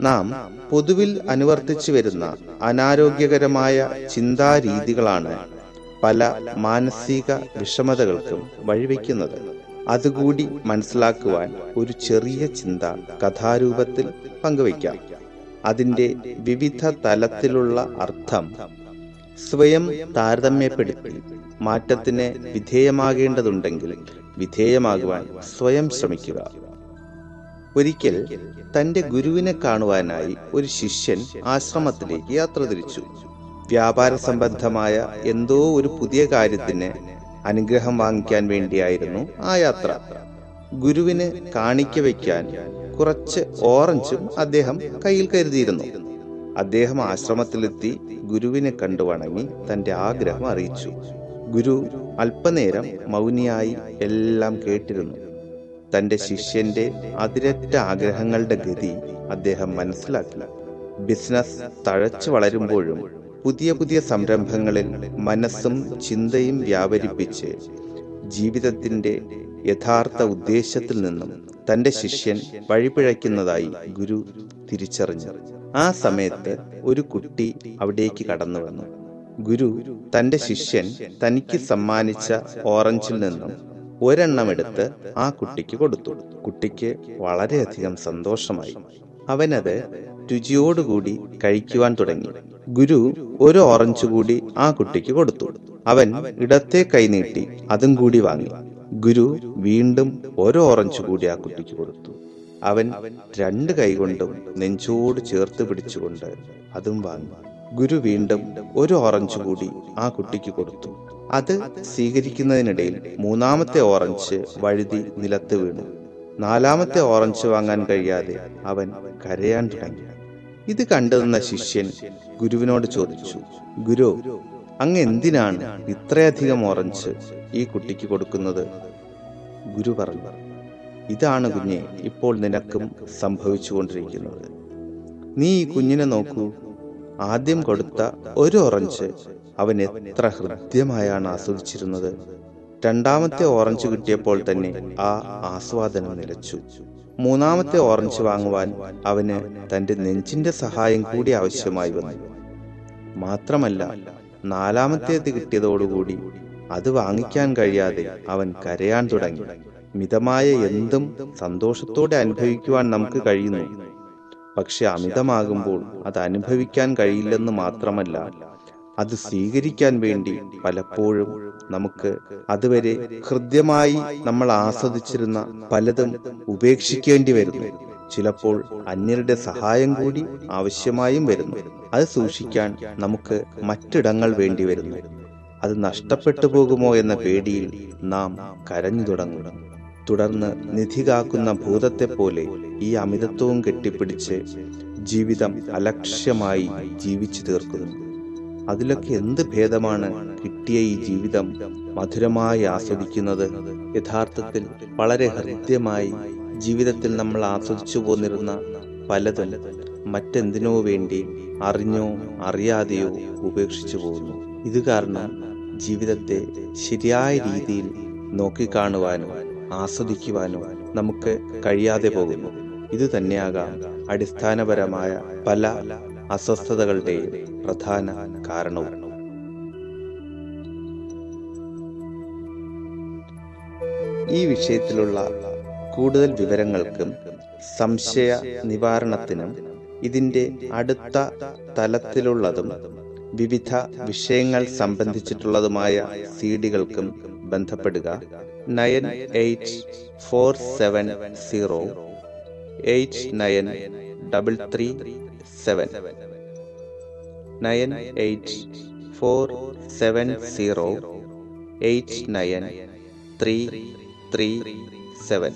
നാം പൊതുവിൽ അനുവർത്തിച്ചു വരുന്ന അനാരോഗ്യകരമായ ചിന്താരീതികളാണ് പല മാനസിക വിഷമതകൾക്കും വഴിവെക്കുന്നത്. അതുകൂടി മനസ്സിലാക്കുവാൻ ഒരു ചെറിയ ചിന്ത കഥാരൂപത്തിൽ പങ്കുവയ്ക്കാം. അതിന്റെ വിവിധ തലത്തിലുള്ള അർത്ഥം സ്വയം താരതമ്യപ്പെടുത്തി മാറ്റത്തിന് വിധേയമാകേണ്ടതുണ്ടെങ്കിൽ വിധേയമാകുവാൻ സ്വയം ശ്രമിക്കുക. ഒരിക്കൽ തന്റെ ഗുരുവിനെ കാണുവാനായി ഒരു ശിഷ്യൻ ആശ്രമത്തിലേക്ക് യാത്ര തിരിച്ചു. വ്യാപാര സംബന്ധമായ എന്തോ ഒരു പുതിയ കാര്യത്തിന് അനുഗ്രഹം വാങ്ങിക്കാൻ വേണ്ടിയായിരുന്നു ആ യാത്ര. ഗുരുവിന് കാണിക്ക വയ്ക്കാൻ കുറച്ച് ഓറഞ്ചും അദ്ദേഹം കയ്യിൽ കരുതിയിരുന്നു. അദ്ദേഹം ആശ്രമത്തിലെത്തി ഗുരുവിനെ കണ്ടു വണങ്ങി തന്റെ ആഗ്രഹം അറിയിച്ചു. ഗുരു അല്പനേരം മൗനിയായി എല്ലാം കേട്ടിരുന്നു. തന്റെ ശിഷ്യന്റെ അതിരറ്റ ആഗ്രഹങ്ങളുടെ ഗതി അദ്ദേഹം മനസ്സിലാക്കി. ബിസിനസ് തഴച്ചു വളരുമ്പോഴും പുതിയ പുതിയ സംരംഭങ്ങളിൽ മനസ്സും ചിന്തയും വ്യാപരിപ്പിച്ച് ജീവിതത്തിന്റെ യഥാർത്ഥ ഉദ്ദേശത്തിൽ നിന്നും തന്റെ ശിഷ്യൻ വഴിപിഴയ്ക്കുന്നതായി ഗുരു തിരിച്ചറിഞ്ഞു. ആ സമയത്ത് ഒരു കുട്ടി അവിടേക്ക് കടന്നു വന്നു ഗുരു തന്റെ ശിഷ്യൻ തനിക്ക് സമ്മാനിച്ച ഓറഞ്ചിൽ നിന്നും ഒരെണ്ണം എടുത്ത് ആ കുട്ടിക്ക് കൊടുത്തു. കുട്ടിക്ക് വളരെയധികം സന്തോഷമായി. അവനത് രുചിയോടുകൂടി കഴിക്കുവാൻ തുടങ്ങി. ഗുരു ഒരു ഓറഞ്ച് കൂടി ആ കുട്ടിക്ക് കൊടുത്തു. അവൻ ഇടത്തെ കൈനീട്ടി അതും കൂടി വാങ്ങി. ഗുരു വീണ്ടും ഒരു ഓറഞ്ച് കൂടി ആ കുട്ടിക്ക് കൊടുത്തു. അവൻ രണ്ട് കൈകൊണ്ടും നെഞ്ചോട് ചേർത്ത് പിടിച്ചുകൊണ്ട് അതും വാങ്ങി. ഗുരു വീണ്ടും ഒരു ഓറഞ്ച് കൂടി ആ കുട്ടിക്ക് കൊടുത്തു. അത് സ്വീകരിക്കുന്നതിനിടയിൽ മൂന്നാമത്തെ ഓറഞ്ച് വഴുതി നിലത്ത് വീണു. നാലാമത്തെ ഓറഞ്ച് വാങ്ങാൻ കഴിയാതെ അവൻ കരയാൻ തുടങ്ങി. ഇത് കണ്ടുനിന്ന ശിഷ്യൻ ഗുരുവിനോട് ചോദിച്ചു ഗുരു അങ്ങ് എന്തിനാണ് ഇത്രയധികം ഓറഞ്ച് ഈ കുട്ടിക്ക് കൊടുക്കുന്നത്? ഗുരു പറഞ്ഞു ഇതാണ് കുഞ്ഞെ ഇപ്പോൾ നിനക്കും സംഭവിച്ചുകൊണ്ടിരിക്കുന്നത്. നീ ഈ കുഞ്ഞിനെ നോക്കൂ. ആദ്യം കൊടുത്ത ഒരു ഓറഞ്ച് അവൻ എത്ര ഹൃദ്യമായാണ് ആസ്വദിച്ചിരുന്നത്. രണ്ടാമത്തെ ഓറഞ്ച് കിട്ടിയപ്പോൾ തന്നെ ആ ആസ്വാദനം നിലച്ചു. മൂന്നാമത്തെ ഓറഞ്ച് വാങ്ങുവാൻ അവന് തന്റെ നെഞ്ചിന്റെ സഹായം കൂടി ആവശ്യമായി വന്നു. മാത്രമല്ല നാലാമത്തേത് കിട്ടിയതോടുകൂടി അത് വാങ്ങിക്കാൻ കഴിയാതെ അവൻ കരയാൻ തുടങ്ങി. മിതമായ എന്തും സന്തോഷത്തോടെ അനുഭവിക്കുവാൻ നമുക്ക് കഴിയുന്നു. പക്ഷെ അമിതമാകുമ്പോൾ അത് അനുഭവിക്കാൻ കഴിയില്ലെന്ന് മാത്രമല്ല അത് സ്വീകരിക്കാൻ വേണ്ടി പലപ്പോഴും നമുക്ക് അതുവരെ ഹൃദ്യമായി നമ്മൾ ആസ്വദിച്ചിരുന്ന പലതും ഉപേക്ഷിക്കേണ്ടി വരുന്നു. ചിലപ്പോൾ അന്യരുടെ സഹായം കൂടി ആവശ്യമായും വരുന്നു. അത് സൂക്ഷിക്കാൻ നമുക്ക് മറ്റിടങ്ങൾ വേണ്ടി വരുന്നു. അത് നഷ്ടപ്പെട്ടു പോകുമോ എന്ന പേടിയിൽ നാം കരഞ്ഞു തുടങ്ങും തുടർന്ന് നിധി കാക്കുന്ന ഭൂതത്തെ പോലെ ഈ അമിതത്വവും കെട്ടിപ്പിടിച്ച് ജീവിതം അലക്ഷ്യമായി ജീവിച്ചു തീർക്കുന്നു. അതിലൊക്കെ എന്ത് ഭേദമാണ് കിട്ടിയ ഈ ജീവിതം മധുരമായി ആസ്വദിക്കുന്നത്? യഥാർത്ഥത്തിൽ വളരെ ഹൃദ്യമായി ജീവിതത്തിൽ നമ്മൾ ആസ്വദിച്ചു പോന്നിരുന്ന പലതും മറ്റെന്തിനോ വേണ്ടി അറിഞ്ഞോ അറിയാതെയോ ഉപേക്ഷിച്ചു പോകുന്നു. ഇത് കാരണം ജീവിതത്തെ ശരിയായ രീതിയിൽ നോക്കിക്കാണുവാനോ ആസ്വദിക്കുവാനോ നമുക്ക് കഴിയാതെ പോകുന്നു. ഇത് തന്നെയാകാം അടിസ്ഥാനപരമായ പല അസ്വസ്ഥതകളുടെയും പ്രധാന കാരണവും. ഈ വിഷയത്തിലുള്ള കൂടുതൽ വിവരങ്ങൾക്കും സംശയ നിവാരണത്തിനും ഇതിന്റെ അടുത്ത തലത്തിലുള്ളതും വിവിധ വിഷയങ്ങൾ സംബന്ധിച്ചിട്ടുള്ളതുമായ സീഡികൾക്കും ബന്ധപ്പെടുക. Nine eight four seven zero eight nine double three seven. Nine eight four seven zero eight nine three three seven